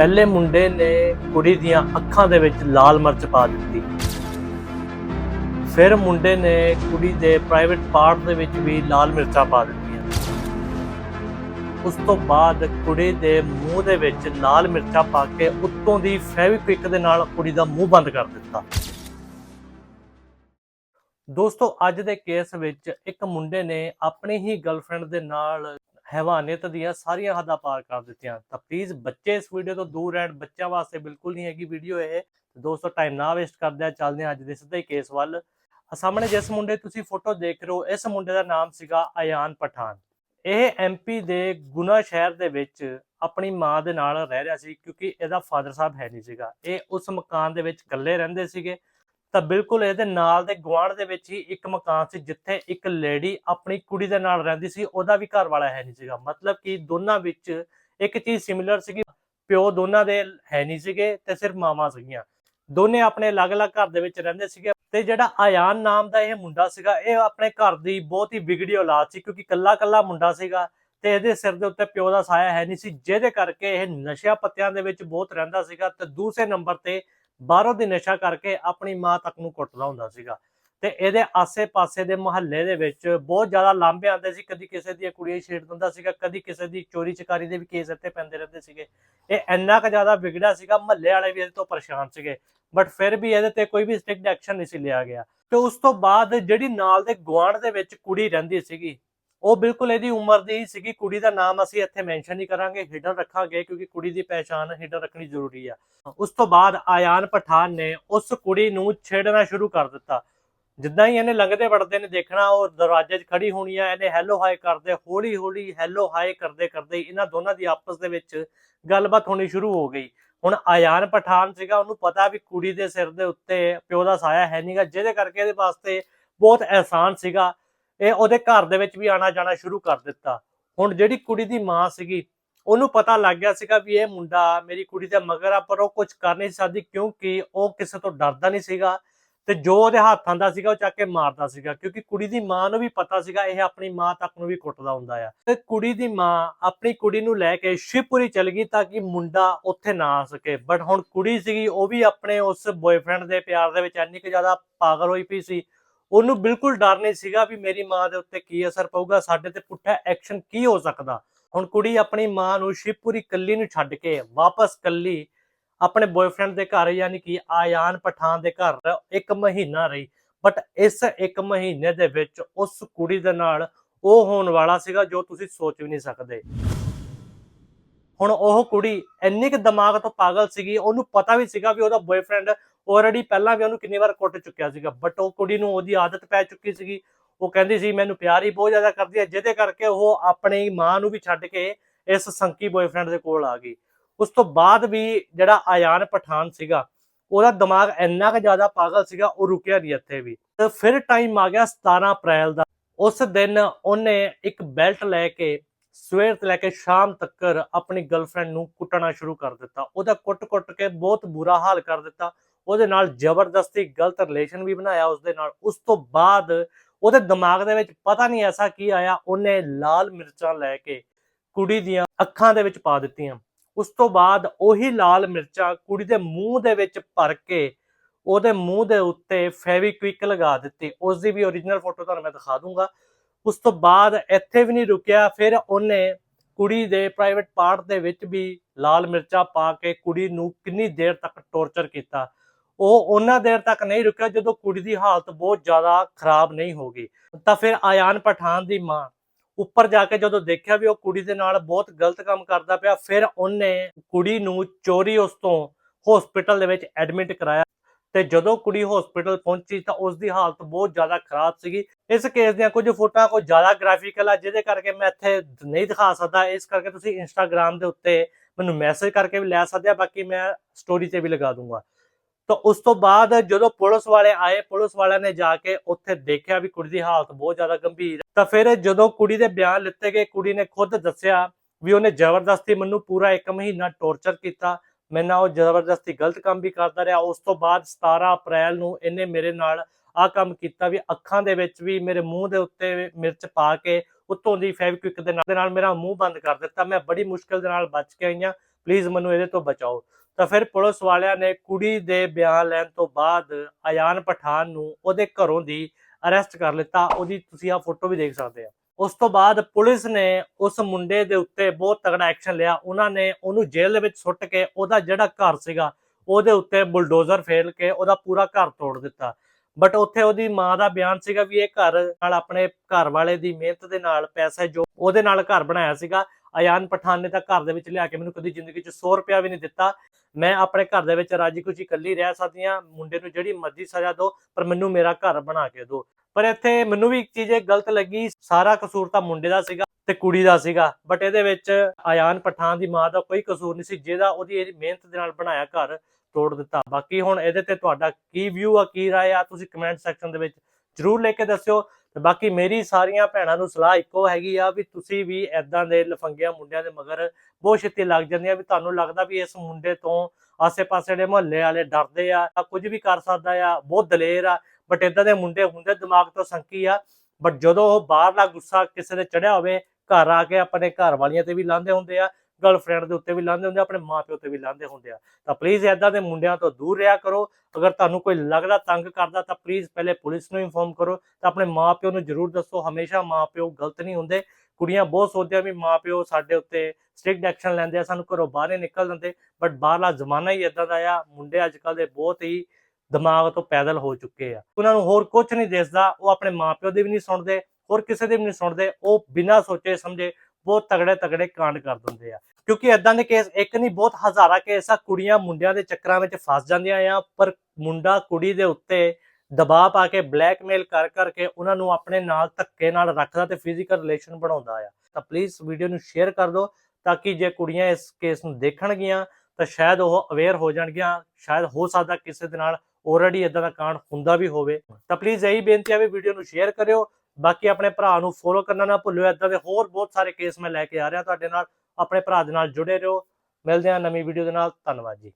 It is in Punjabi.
ਪਹਿਲੇ ਮੁੰਡੇ ਨੇ ਕੁੜੀ ਦੀਆਂ ਅੱਖਾਂ ਦੇ ਵਿੱਚ ਲਾਲ ਮਿਰਚ ਪਾ ਦਿੱਤੀ। ਫਿਰ ਮੁੰਡੇ ਨੇ ਕੁੜੀ ਦੇ ਪ੍ਰਾਈਵੇਟ ਪਾਰਟ ਦੇ ਵਿੱਚ ਵੀ ਲਾਲ ਮਿਰਚਾਂ ਪਾ ਦਿੱਤੀਆਂ। ਉਸ ਤੋਂ ਬਾਅਦ ਕੁੜੀ ਦੇ ਮੂੰਹ ਦੇ ਵਿੱਚ ਲਾਲ ਮਿਰਚਾਂ ਪਾ ਕੇ ਉੱਤੋਂ ਦੀ ਫੈਵਿਕਵਿਕ ਦੇ ਨਾਲ ਕੁੜੀ ਦਾ ਮੂੰਹ ਬੰਦ ਕਰ ਦਿੱਤਾ। ਦੋਸਤੋ, ਅੱਜ ਦੇ ਕੇਸ ਵਿੱਚ ਇੱਕ ਮੁੰਡੇ ਨੇ ਆਪਣੀ ਹੀ ਗਰਲਫ੍ਰੈਂਡ ਦੇ ਨਾਲ ਹੈਵਾਨੀਅਤ ਦੀਆਂ ਸਾਰੀਆਂ ਹੱਦਾਂ ਪਾਰ ਕਰ ਦਿੱਤੀਆਂ। ਤਾਂ ਪਲੀਜ਼ ਬੱਚੇ ਇਸ ਵੀਡੀਓ ਤੋਂ ਦੂਰ ਰਹਿਣ। ਬੱਚਿਆਂ ਵਾਸਤੇ ਬਿਲਕੁਲ ਨਹੀਂ ਹੈਗੀ ਵੀਡੀਓ ਇਹ। ਦੋਸਤੋ ਟਾਈਮ ਨਾ ਵੇਸਟ ਕਰਦੇ ਆ। ਚੱਲਦੇ ਹਾਂ ਅੱਜ ਦੇ ਸਿੱਧੇ ਕੇਸ ਵੱਲ। ਸਾਹਮਣੇ ਜਿਸ ਮੁੰਡੇ ਤੁਸੀਂ ਫੋਟੋ ਦੇਖ ਰਹੇ ਹੋ, ਇਸ ਮੁੰਡੇ ਦਾ ਨਾਮ ਸੀਗਾ ਅਯਾਨ ਪਠਾਨ। ਇਹ ਐਮਪੀ ਦੇ ਗੁਨਾ ਸ਼ਹਿਰ ਦੇ ਵਿੱਚ ਆਪਣੀ ਮਾਂ ਦੇ ਨਾਲ ਰਹਿ ਰਿਹਾ ਸੀ, ਕਿਉਂਕਿ ਇਹਦਾ ਫਾਦਰ ਸਾਹਿਬ ਹੈ ਨਹੀਂ ਸੀਗਾ। ਇਹ ਉਸ ਮਕਾਨ ਦੇ ਵਿੱਚ ਇਕੱਲੇ ਰਹਿੰਦੇ ਸੀਗੇ। ਤਾਂ ਬਿਲਕੁਲ ਇਹਦੇ ਨਾਲ ਦੇ ਗੁਆਂਢ ਦੇ ਵਿੱਚ ਹੀ ਇੱਕ ਮਕਾਨ ਸੀ, ਜਿੱਥੇ ਇੱਕ ਲੇਡੀ ਆਪਣੀ ਕੁੜੀ ਦੇ ਨਾਲ ਰਹਿੰਦੀ ਸੀ, ਉਹਦਾ ਵੀ ਘਰ ਵਾਲਾ ਹੈ ਨਹੀਂ ਸੀਗਾ। ਮਤਲਬ ਕਿ ਦੋਨਾਂ ਵਿੱਚ ਇੱਕ ਚੀਜ਼ ਸਿਮਿਲਰ ਸੀਗੀ, ਪਿਓ ਦੋਨਾਂ ਦੇ ਹੈ ਨਹੀਂ ਸੀਗੇ ਤੇ ਸਿਰਫ ਮਾਵਾਂ ਸੀਗੀਆਂ। ਦੋਨੇ ਆਪਣੇ ਅਲੱਗ-ਅਲੱਗ ਘਰ ਦੇ ਵਿੱਚ ਰਹਿੰਦੇ ਸੀਗੇ ਤੇ ਜਿਹੜਾ ਆਯਾਨ ਨਾਮ ਦਾ ਇਹ ਮੁੰਡਾ ਸੀਗਾ, ਇਹ ਆਪਣੇ ਘਰ ਦੀ ਬਹੁਤ ਹੀ ਵਿਗੜੀ ਔਲਾਦ ਸੀ, ਕਿਉਂਕਿ ਕੱਲਾ-ਕੱਲਾ ਮੁੰਡਾ ਸੀਗਾ ਤੇ ਇਹਦੇ ਸਿਰ ਦੇ ਉੱਤੇ ਪਿਓ ਦਾ ਸਾਇਆ ਹੈ ਨਹੀਂ ਸੀ, ਜਿਹਦੇ ਕਰਕੇ ਇਹ ਨਸ਼ਿਆਂ ਪੱਤਿਆਂ ਦੇ ਵਿੱਚ ਬਹੁਤ ਰਹਿੰਦਾ ਸੀਗਾ ਤੇ ਦੂਸਰੇ ਨੰਬਰ ਤੇ ਬਾਹਰੋਂ ਦੀ ਨਸ਼ਾ ਕਰਕੇ ਆਪਣੀ ਮਾਂ ਤੱਕ ਨੂੰ ਕੁੱਟਦਾ ਹੁੰਦਾ ਸੀਗਾ। ਤੇ ਇਹਦੇ ਆਸੇ-ਪਾਸੇ ਦੇ ਮੁਹੱਲੇ ਦੇ ਵਿੱਚ ਬਹੁਤ ਜ਼ਿਆਦਾ ਲਾਂਭੇ ਆਉਂਦੇ ਸੀ। ਕਦੀ ਕਿਸੇ ਦੀ ਕੁੜੀ ਛੇੜ ਦਿੰਦਾ ਸੀਗਾ, ਕਦੀ ਕਿਸੇ ਦੀ ਚੋਰੀ ਚਕਾਰੀ ਦੇ ਵੀ ਕੇਸ ਇੱਥੇ ਪੈਂਦੇ ਰਹਿੰਦੇ ਸੀਗੇ। ਇਹ ਇੰਨਾ ਕੁ ਜ਼ਿਆਦਾ ਵਿਗੜਿਆ ਸੀਗਾ, ਮੁਹੱਲੇ ਵਾਲੇ ਵੀ ਇਹਦੇ ਤੋਂ ਪਰੇਸ਼ਾਨ ਸੀਗੇ। ਬਟ ਫਿਰ ਵੀ ਇਹਦੇ ਤੇ ਕੋਈ ਵੀ ਸਟ੍ਰਿਕਟ ਐਕਸ਼ਨ ਨਹੀਂ ਸੀ ਲਿਆ ਗਿਆ। ਤੇ ਉਸ ਤੋਂ ਬਾਅਦ ਜਿਹੜੀ ਨਾਲ ਦੇ ਗੁਆਂਢ ਦੇ ਵਿੱਚ ਕੁੜੀ ਰਹਿੰਦੀ ਸੀਗੀ ਉਹ ਬਿਲਕੁਲ ਇਹਦੀ ਉਮਰ ਦੀ ਸੀਗੀ, ਕੁੜੀ ਦਾ ਨਾਮ ਅਸੀਂ ਇੱਥੇ ਮੈਂਸ਼ਨ ਨਹੀਂ ਕਰਾਂਗੇ ਹਿਡਨ ਰੱਖਾਂਗੇ ਕਿਉਂਕਿ ਕੁੜੀ ਦੀ ਪਹਿਚਾਣ ਹਿਡਨ ਰੱਖਣੀ ਜ਼ਰੂਰੀ ਆ। ਉਸ ਤੋਂ ਬਾਅਦ ਆਯਾਨ ਪਠਾਨ ਨੇ ਉਸ ਕੁੜੀ ਨੂੰ ਛੇੜਨਾ ਸ਼ੁਰੂ ਕਰ ਦਿੱਤਾ। ਜਿੱਦਾਂ ਹੀ ਇਹਨੇ ਲੰਘਦੇ ਵੜਦੇ ਨੇ ਦੇਖਣਾ, ਉਹ ਦਰਵਾਜ਼ੇ 'ਚ ਖੜੀ ਹੋਣੀ ਆ, ਇਹਨੇ ਹੈਲੋ ਹਾਈ ਕਰਦੇ, ਹੌਲੀ ਹੌਲੀ ਹੈਲੋ ਹਾਈ ਕਰਦੇ ਕਰਦੇ ਹੀ ਇਹਨਾਂ ਦੋਨਾਂ ਦੀ ਆਪਸ ਦੇ ਵਿੱਚ ਗੱਲਬਾਤ ਹੋਣੀ ਸ਼ੁਰੂ ਹੋ ਗਈ। ਹੁਣ ਆਯਾਨ ਪਠਾਨ ਸੀਗਾ, ਉਹਨੂੰ ਪਤਾ ਵੀ ਕੁੜੀ ਦੇ ਸਿਰ ਦੇ ਉੱਤੇ ਪਿਓ ਦਾ ਸਾਇਆ ਹੈ ਨਹੀਂਗਾ ਜਿਹਦੇ ਕਰਕੇ ਇਹਦੇ ਵਾਸਤੇ ਬਹੁਤ ਅਹਿਸਾਨ ਸੀਗਾ। ਇਹ ਉਹਦੇ ਘਰ ਦੇ ਵਿੱਚ ਵੀ ਆਣਾ ਜਾਣਾ ਸ਼ੁਰੂ ਕਰ ਦਿੱਤਾ। ਹੁਣ ਜਿਹੜੀ ਕੁੜੀ ਦੀ ਮਾਂ ਸੀਗੀ, ਉਹਨੂੰ ਪਤਾ ਲੱਗ ਗਿਆ ਸੀਗਾ ਵੀ ਇਹ ਮੁੰਡਾ ਮੇਰੀ ਕੁੜੀ ਦੇ ਮਗਰ ਆ, ਪਰ ਉਹ ਕੁਝ ਕਰ ਨਹੀਂ ਸਕਦੀ ਕਿਉਂਕਿ ਉਹ ਕਿਸੇ ਤੋਂ ਡਰਦਾ ਨਹੀਂ ਸੀਗਾ ਤੇ ਜੋ ਉਹਦੇ ਹੱਥ ਆਂਦਾ ਸੀਗਾ, ਉਹ ਚੱਕ ਕੇ ਮਾਰਦਾ ਸੀਗਾ ਕਿਉਂਕਿ ਕੁੜੀ ਦੀ ਮਾਂ ਨੂੰ ਵੀ ਪਤਾ ਸੀਗਾ ਇਹ ਆਪਣੀ ਮਾਂ ਤੱਕ ਨੂੰ ਵੀ ਕੁੱਟਦਾ ਹੁੰਦਾ ਆ। ਤੇ ਕੁੜੀ ਦੀ ਮਾਂ ਆਪਣੀ ਕੁੜੀ ਨੂੰ ਲੈ ਕੇ ਸ਼ਿਵਪੁਰੀ ਚਲ ਗਈ ਤਾਂ ਕਿ ਮੁੰਡਾ ਉੱਥੇ ਨਾ ਆ ਸਕੇ। ਬਟ ਹੁਣ ਕੁੜੀ ਸੀਗੀ, ਉਹ ਵੀ ਆਪਣੇ ਉਸ ਬॉयਫ੍ਰੈਂਡ ਦੇ ਪਿਆਰ ਦੇ ਵਿੱਚ ਇੰਨੀ ਕੁ ਜ਼ਿਆਦਾ ਪਾਗਲ ਹੋਈ ਪਈ ਸੀ ਉਹਨੂੰ ਬਿਲਕੁਲ ਡਰ ਨਹੀਂ ਸੀਗਾ ਵੀ ਮੇਰੀ ਮਾਂ ਦੇ ਉੱਤੇ ਕੀ ਅਸਰ ਪਊਗਾ, ਸਾਡੇ ਤੇ ਪੁੱਠਾ ਐਕਸ਼ਨ ਕੀ ਹੋ ਸਕਦਾ। ਹੁਣ ਕੁੜੀ ਆਪਣੀ ਮਾਂ ਨੂੰ ਸ਼ਿਵਪੁਰੀ ਕੱਲੀ ਨੂੰ ਛੱਡ ਕੇ ਵਾਪਸ ਕੱਲੀ ਆਪਣੇ ਬॉयਫ੍ਰੈਂਡ ਦੇ ਘਰ, ਯਾਨੀ ਕਿ ਆਯਾਨ ਪਠਾਨ ਦੇ ਘਰ ਇੱਕ ਮਹੀਨਾ ਰਹੀ। ਬਟ ਇਸ ਇੱਕ ਮਹੀਨੇ ਦੇ ਵਿੱਚ ਉਸ ਕੁੜੀ ਦੇ ਨਾਲ ਉਹ ਹੋਣ ਵਾਲਾ ਸੀਗਾ ਜੋ ਤੁਸੀਂ ਸੋਚ ਵੀ ਨਹੀਂ ਸਕਦੇ। ਹੁਣ ਉਹ ਕੁੜੀ ਇੰਨੀ ਕਿ ਦਿਮਾਗ ਤੋਂ ਪਾਗਲ ਸੀਗੀ, ਉਹਨੂੰ ਪਤਾ ਵੀ ਸੀਗਾ ਵੀ ਉਹਦਾ ਬॉयਫ੍ਰੈਂਡ ਆਲਰੇਡੀ ਪਹਿਲਾਂ ਵੀ ਉਹਨੂੰ ਕਿੰਨੀ ਵਾਰ ਕੁੱਟ ਚੁੱਕਿਆ ਸੀਗਾ ਬਟ ਉਹ ਕੁੜੀ ਨੂੰ ਉਹਦੀ ਆਦਤ ਪੈ ਚੁੱਕੀ ਸੀਗੀ। ਉਹ ਕਹਿੰਦੀ ਸੀ, ਮੈਨੂੰ ਪਿਆਰ ਹੀ ਬਹੁਤ ਜ਼ਿਆਦਾ ਕਰਦੀ ਹੈ, ਜਿਹਦੇ ਕਰਕੇ ਉਹ ਆਪਣੀ ਮਾਂ ਨੂੰ ਵੀ ਛੱਡ ਕੇ ਇਸ ਸੰਕੀ ਬॉयਫ੍ਰੈਂਡ ਦੇ ਕੋਲ ਆ ਗਈ। ਉਸ ਤੋਂ ਬਾਅਦ ਵੀ ਜਿਹੜਾ ਆਯਾਨ ਪਠਾਨ ਸੀਗਾ, ਉਹਦਾ ਦਿਮਾਗ ਇੰਨਾ ਕੁ ਜ਼ਿਆਦਾ ਪਾਗਲ ਸੀਗਾ, ਉਹ ਰੁਕਿਆ ਨਹੀਂ ਇੱਥੇ ਵੀ। ਤੇ ਫਿਰ ਟਾਈਮ ਆ ਗਿਆ 17 ਅਪ੍ਰੈਲ ਦਾ। ਉਸ ਦਿਨ ਉਹਨੇ ਇੱਕ ਬੈਲਟ ਲੈ ਕੇ, ਸਵੇਰ ਤੋਂ ਲੈ ਕੇ ਸ਼ਾਮ ਤੱਕ ਆਪਣੀ ਗਰਲਫ੍ਰੈਂਡ ਨੂੰ ਕੁੱਟਣਾ ਸ਼ੁਰੂ ਕਰ ਦਿੱਤਾ। ਉਹਦਾ ਕੁੱਟ-ਕੁੱਟ ਕੇ ਬਹੁਤ ਬੁਰਾ ਹਾਲ ਕਰ ਦਿੱਤਾ। ਉਹਦੇ ਨਾਲ ਜ਼ਬਰਦਸਤੀ ਗਲਤ ਰਿਲੇਸ਼ਨ ਵੀ ਬਣਾਇਆ ਉਸਦੇ ਨਾਲ। ਉਸ ਤੋਂ ਬਾਅਦ ਉਹਦੇ ਦਿਮਾਗ ਦੇ ਵਿੱਚ ਪਤਾ ਨਹੀਂ ਐਸਾ ਕੀ ਆਇਆ, ਉਹਨੇ ਲਾਲ ਮਿਰਚਾਂ ਲੈ ਕੇ ਕੁੜੀ ਦੀਆਂ ਅੱਖਾਂ ਦੇ ਵਿੱਚ ਪਾ ਦਿੱਤੀਆਂ। ਉਸ ਤੋਂ ਬਾਅਦ ਉਹੀ ਲਾਲ ਮਿਰਚਾਂ ਕੁੜੀ ਦੇ ਮੂੰਹ ਦੇ ਵਿੱਚ ਭਰ ਕੇ ਉਹਦੇ ਮੂੰਹ ਦੇ ਉੱਤੇ ਫੈਵਿਕਵਿਕ ਲਗਾ ਦਿੱਤੀ। ਉਸ ਦੀ ਵੀ origignal ਫੋਟੋ ਤੁਹਾਨੂੰ ਮੈਂ ਦਿਖਾ ਦੂੰਗਾ। ਉਸ ਤੋਂ ਬਾਅਦ ਇੱਥੇ ਵੀ ਨਹੀਂ ਰੁਕਿਆ, ਫਿਰ ਉਹਨੇ ਕੁੜੀ ਦੇ ਪ੍ਰਾਈਵੇਟ ਪਾਰਟ ਦੇ ਵਿੱਚ ਵੀ ਲਾਲ ਮਿਰਚਾਂ ਪਾ ਕੇ ਕੁੜੀ ਨੂੰ ਕਿੰਨੀ ਦੇਰ ਤੱਕ ਟੌਰਚਰ ਕੀਤਾ। ਉਹ ਉਹਨਾਂ ਦੇਰ ਤੱਕ ਨਹੀਂ ਰੁਕਿਆ, ਜਦੋਂ ਕੁੜੀ ਦੀ ਹਾਲਤ ਬਹੁਤ ਜ਼ਿਆਦਾ ਖਰਾਬ ਨਹੀਂ ਹੋ ਗਈ। ਤਾਂ ਫਿਰ ਆਯਾਨ ਪਠਾਨ ਦੀ ਮਾਂ ਉੱਪਰ ਜਾ ਕੇ ਜਦੋਂ ਦੇਖਿਆ ਵੀ ਉਹ ਕੁੜੀ ਦੇ ਨਾਲ ਬਹੁਤ ਗਲਤ ਕੰਮ ਕਰਦਾ ਪਿਆ, ਫਿਰ ਉਹਨੇ ਕੁੜੀ ਨੂੰ ਚੋਰੀ ਉਸ ਤੋਂ ਹਸਪੀਟਲ ਦੇ ਵਿੱਚ ਐਡਮਿਟ ਕਰਾਇਆ। ਤੇ ਜਦੋਂ ਕੁੜੀ ਹਸਪੀਟਲ ਪਹੁੰਚੀ ਤਾਂ ਉਸ ਦੀ ਹਾਲਤ ਬਹੁਤ ਜ਼ਿਆਦਾ ਖਰਾਬ ਸੀਗੀ। ਇਸ ਕੇਸ ਦੀਆਂ ਕੁਝ ਫੋਟੋਆਂ ਕੋਈ ਜ਼ਿਆਦਾ ਗ੍ਰਾਫਿਕਲ ਆ, ਜਿਹਦੇ ਕਰਕੇ ਮੈਂ ਇੱਥੇ ਨਹੀਂ ਦਿਖਾ ਸਕਦਾ। ਇਸ ਕਰਕੇ ਤੁਸੀਂ ਇੰਸਟਾਗ੍ਰam ਦੇ ਉੱਤੇ ਮੈਨੂੰ ਮੈਸੇਜ ਕਰਕੇ ਵੀ ਲੈ ਸਕਦੇ ਆ, ਬਾਕੀ ਮੈਂ ਸਟੋਰੀ ਤੇ ਵੀ ਲਗਾ ਦੂੰਗਾ। ਤਾਂ ਉਸ ਤੋਂ ਬਾਅਦ ਜਦੋਂ ਪੁਲਿਸ ਵਾਲੇ ਆਏ, ਪੁਲਿਸ ਵਾਲਿਆਂ ਨੇ ਜਾ ਕੇ ਉੱਥੇ ਦੇਖਿਆ ਵੀ ਕੁੜੀ ਦੀ ਹਾਲਤ ਬਹੁਤ ਜ਼ਿਆਦਾ ਗੰਭੀਰ ਹੈ। ਤਾਂ ਫਿਰ ਜਦੋਂ ਕੁੜੀ ਦੇ ਬਿਆਨ ਲਿੱਤੇ ਗਏ, ਕੁੜੀ ਨੇ ਖੁਦ ਦੱਸਿਆ ਵੀ ਉਹਨੇ ਜ਼ਬਰਦਸਤੀ ਮੈਨੂੰ ਪੂਰਾ 1 ਮਹੀਨਾ ਟੌਰਚਰ ਕੀਤਾ। ਮੈਂ ਨਾਲ ਉਹ ਜ਼ਬਰਦਸਤੀ ਗਲਤ ਕੰਮ ਵੀ ਕਰਦਾ ਰਿਹਾ। ਉਸ ਤੋਂ ਬਾਅਦ 17 ਅਪ੍ਰੈਲ ਨੂੰ ਇਹਨੇ ਮੇਰੇ ਨਾਲ ਆ ਕੰਮ ਕੀਤਾ ਵੀ ਅੱਖਾਂ ਦੇ ਵਿੱਚ ਵੀ ਮੇਰੇ ਮੂੰਹ ਦੇ ਉੱਤੇ ਮਿਰਚ ਪਾ ਕੇ ਉੱਤੋਂ ਦੀ ਫੈਵਿਕਵਿਕ ਦੇ ਨਾਲ ਦੇ ਨਾਲ ਮੇਰਾ ਮੂੰਹ ਬੰਦ ਕਰ ਦਿੱਤਾ। ਮੈਂ ਬੜੀ ਮੁਸ਼ਕਲ ਦੇ ਨਾਲ ਬਚ ਕੇ ਆਈ ਹਾਂ। ਪਲੀਜ਼ ਮੈਨੂੰ ਇਹਦੇ ਤੋਂ ਬਚਾਓ। ਤਾਂ ਫਿਰ ਪੁਲਿਸ ਵਾਲਿਆਂ ਨੇ ਕੁੜੀ ਦੇ ਬਿਆਨ ਲੈਣ ਤੋਂ ਬਾਅਦ ਅਯਾਨ ਪਠਾਨ ਨੂੰ ਉਹਦੇ ਘਰੋਂ ਦੀ ਅਰੈਸਟ ਕਰ ਲਿੱਤਾ। ਉਹਦੀ ਤੁਸੀਂ ਆ ਫੋਟੋ ਵੀ ਦੇਖ ਸਕਦੇ ਆ। ਉਸ ਤੋਂ ਬਾਅਦ ਪੁਲਿਸ ਨੇ ਉਸ ਮੁੰਡੇ ਦੇ ਉੱਤੇ ਬਹੁਤ ਤਗੜਾ ਐਕਸ਼ਨ ਲਿਆ। ਉਹਨਾਂ ਨੇ ਉਹਨੂੰ ਜੇਲ੍ਹ ਦੇ ਵਿੱਚ ਸੁੱਟ ਕੇ ਉਹਦਾ ਜਿਹੜਾ ਘਰ ਸੀਗਾ, ਉਹਦੇ ਉੱਤੇ ਬੁਲਡੋਜ਼ਰ ਫੇਲ ਕੇ ਉਹਦਾ ਪੂਰਾ ਘਰ ਤੋੜ ਦਿੱਤਾ। ਬਟ ਉੱਥੇ ਉਹਦੀ ਮਾਂ ਦਾ ਬਿਆਨ ਸੀਗਾ ਵੀ ਇਹ ਘਰ ਨਾਲ ਆਪਣੇ ਘਰ ਵਾਲੇ ਦੀ ਮਿਹਨਤ ਦੇ ਨਾਲ ਪੈਸੇ ਜੋ ਉਹਦੇ ਨਾਲ ਘਰ ਬਣਾਇਆ ਸੀਗਾ ਅਯਾਨ ਪਠਾਨ ਨੇ ਤਾਂ ਘਰ ਦੇ ਵਿੱਚ ਲਿਆ ਕੇ ਮੈਨੂੰ ਕਦੀ ਜ਼ਿੰਦਗੀ 'ਚ 100 ਰੁਪਿਆ ਵੀ ਨਹੀਂ ਦਿੱਤਾ। ਮੈਂ ਆਪਣੇ ਘਰ ਦੇ ਵਿੱਚ ਰਾਜੀ ਖੁਸ਼ੀ ਇਕੱਲੀ ਰਹਿ ਸਕਦੀ ਹਾਂ। ਮੁੰਡੇ ਨੂੰ ਜਿਹੜੀ ਮਰਜ਼ੀ ਸਜ਼ਾ ਦਿਓ, ਪਰ ਮੈਨੂੰ ਮੇਰਾ ਘਰ ਬਣਾ ਕੇ ਦਿਓ। ਪਰ ਇੱਥੇ ਮੈਨੂੰ ਵੀ ਇੱਕ ਚੀਜ਼ ਇਹ ਗਲਤ ਲੱਗੀ, ਸਾਰਾ ਕਸੂਰ ਤਾਂ ਮੁੰਡੇ ਦਾ ਸੀਗਾ ਤੇ ਕੁੜੀ ਦਾ ਸੀਗਾ। ਬਟ ਇਹਦੇ ਵਿੱਚ ਅਯਾਨ ਪਠਾਨ ਦੀ ਮਾਂ ਦਾ ਕੋਈ ਕਸੂਰ ਨਹੀਂ ਸੀ, ਜਿਹਦਾ ਉਹਦੀ ਮਿਹਨਤ ਦੇ ਨਾਲ ਬਣਾਇਆ ਘਰ ਤੋੜ ਦਿੱਤਾ। ਬਾਕੀ ਹੁਣ ਇਹਦੇ ਤੇ ਤੁਹਾਡਾ ਕੀ ਵਿਊ ਆ, ਕੀ ਰਾਏ ਆ, ਤੁਸੀਂ ਕਮੈਂਟ ਸੈਕਸ਼ਨ ਦੇ ਵਿੱਚ ਜਰੂਰ ਲੈ ਕੇ ਦੱਸਿਓ। ਤੇ ਬਾਕੀ ਮੇਰੀ ਸਾਰੀਆਂ ਭੈਣਾਂ ਨੂੰ ਸਲਾਹ ਇੱਕੋ ਹੈਗੀ ਆ ਵੀ ਤੁਸੀਂ ਵੀ ਐਦਾਂ ਦੇ ਲਫੰਗਿਆਂ ਮੁੰਡਿਆਂ ਦੇ ਮਗਰ ਬਹੁਤ ਛੇਤੀ ਲੱਗ ਜਾਂਦੀਆਂ ਵੀ ਤੁਹਾਨੂੰ ਲੱਗਦਾ ਵੀ ਇਸ ਮੁੰਡੇ ਤੋਂ ਆਸੇ-ਪਾਸੇ ਦੇ ਮੁਹੱਲੇ ਵਾਲੇ ਡਰਦੇ ਆ ਤਾਂ ਕੁਝ ਵੀ ਕਰ ਸਕਦਾ ਆ, ਬਹੁਤ ਦਲੇਰ ਆ ਬਟ ਇਦਾਂ ਦੇ ਮੁੰਡੇ ਹੁੰਦੇ ਦਿਮਾਗ ਤੋਂ ਸੰਕੀ ਆ ਬਟ ਜਦੋਂ ਉਹ ਬਾਹਰਲਾ ਗੁੱਸਾ ਕਿਸੇ ਦੇ ਚੜਿਆ ਹੋਵੇ, ਘਰ ਆ ਕੇ ਆਪਣੇ ਘਰ ਵਾਲੀਆਂ ਤੇ ਵੀ ਲਾਂਦੇ ਹੁੰਦੇ ਆ ਗਰਲਫ੍ਰੈਂਡ ਦੇ ਉੱਤੇ ਵੀ ਲਾਂਦੇ ਹੁੰਦੇ ਆ, ਆਪਣੇ ਮਾਪਿਓ ਤੇ ਵੀ ਲਾਂਦੇ ਹੁੰਦੇ ਆ। ਤਾਂ ਪਲੀਜ਼ ਇਦਾਂ ਦੇ ਮੁੰਡਿਆਂ ਤੋਂ ਦੂਰ ਰਿਹਾ ਕਰੋ। ਅਗਰ ਤੁਹਾਨੂੰ ਕੋਈ ਲੱਗਦਾ, ਤੰਗ ਕਰਦਾ, ਤਾਂ ਪਲੀਜ਼ ਪਹਿਲੇ ਪੁਲਿਸ ਨੂੰ ਇਨਫੋਰਮ ਕਰੋ। ਤਾਂ ਆਪਣੇ ਮਾਪਿਓ ਨੂੰ ਜ਼ਰੂਰ ਦੱਸੋ। ਹਮੇਸ਼ਾ ਮਾਪਿਓ ਗਲਤ ਨਹੀਂ ਹੁੰਦੇ। ਕੁੜੀਆਂ ਬਹੁਤ ਸੋਚਦੀਆਂ ਵੀ ਮਾਪਿਓ ਸਾਡੇ ਉੱਤੇ ਸਟ੍ਰਿਕਟ ਐਕਸ਼ਨ ਲੈਂਦੇ ਆ, ਸਾਨੂੰ ਘਰੋਂ ਬਾਹਰ ਨਹੀਂ ਨਿਕਲ ਦਿੰਦੇ। ਬਟ ਬਾਹਰਲਾ ਜ਼ਮਾਨਾ ਹੀ ਇਦਾਂ ਦਾ ਆ। ਮੁੰਡੇ ਅੱਜ ਕੱਲ ਦੇ ਬਹੁਤ ਹੀ ਦਿਮਾਗ ਤੋਂ ਪੈਦਲ ਹੋ ਚੁੱਕੇ ਆ। ਉਹਨਾਂ ਨੂੰ ਹੋਰ ਕੁਝ ਨਹੀਂ ਦਿਸਦਾ। ਉਹ ਆਪਣੇ ਮਾਪਿਓ ਦੀ ਵੀ ਨਹੀਂ ਸੁਣਦੇ, ਹੋਰ ਕਿਸੇ ਦੀ ਵੀ ਨਹੀਂ ਸੁਣਦੇ। ਉਹ ਬਿਨਾਂ ਸੋਚੇ ਸਮਝੇ ਬਹੁਤ ਤਗੜੇ ਤਗੜੇ ਕਾਂਡ ਕਰ ਦਿੰਦੇ ਆ। ਕਿਉਂਕਿ ਇਦਾਂ ਦੇ ਕੇਸ, ਇੱਕ ਨਹੀਂ, ਬਹੁਤ ਹਜ਼ਾਰਾਂ ਕੇਸ ਆ, ਕੁੜੀਆਂ ਮੁੰਡਿਆਂ ਦੇ ਚੱਕਰਾਂ ਵਿੱਚ ਫਸ ਜਾਂਦੀਆਂ ਆ, ਪਰ ਮੁੰਡਾ ਕੁੜੀ ਦੇ ਉੱਤੇ ਦਬਾਅ ਪਾ ਕੇ ਬਲੈਕਮੇਲ ਕਰ ਕਰਕੇ ਉਹਨਾਂ ਨੂੰ ਆਪਣੇ ਨਾਲ ਧੱਕੇ ਨਾਲ ਰੱਖਦਾ ਤੇ ਫਿਜ਼ੀਕਲ ਰਿਲੇਸ਼ਨ ਬਣਾਉਂਦਾ ਆ। ਤਾਂ ਪਲੀਜ਼ ਵੀਡੀਓ ਨੂੰ ਸ਼ੇਅਰ ਕਰ ਦਿਓ ਤਾਂ ਕਿ ਜੇ ਕੁੜੀਆਂ ਇਸ ਕੇਸ ਨੂੰ ਦੇਖਣਗੀਆਂ, ਤਾਂ ਸ਼ਾਇਦ ਉਹ ਅਵੇਅਰ ਹੋ ਜਾਣਗੀਆਂ, ਸ਼ਾਇਦ ਹੋ ਸਕਦਾ ਕਿਸੇ ਦੇ ਨਾਲ ਆਲਰੇਡੀ ਇਦਾਂ ਦਾ ਕਾਂਡ ਹੁੰਦਾ ਵੀ ਹੋਵੇ। ਤਾਂ ਪਲੀਜ਼ ਇਹੀ ਬੇਨਤੀ ਆ ਵੀ ਵੀਡੀਓ ਨੂੰ ਸ਼ੇਅਰ ਕਰਿਓ ਬਾਕੀ ਆਪਣੇ ਭਰਾ ਨੂੰ ਫੋਲੋ ਕਰਨਾ ਨਾ ਭੁੱਲਿਓ ਇਦਾਂ ਦੇ ਹੋਰ ਬਹੁਤ ਸਾਰੇ ਕੇਸ ਮੈਂ ਲੈ ਕੇ ਆ ਰਿਹਾ ਤੁਹਾਡੇ ਨਾਲ, ਆਪਣੇ ਭਰਾ ਦੇ ਨਾਲ ਜੁੜੇ ਰਹੋ, ਮਿਲਦੇ ਹਾਂ ਨਵੀਂ ਵੀਡੀਓ ਦੇ ਨਾਲ, ਧੰਨਵਾਦ ਜੀ।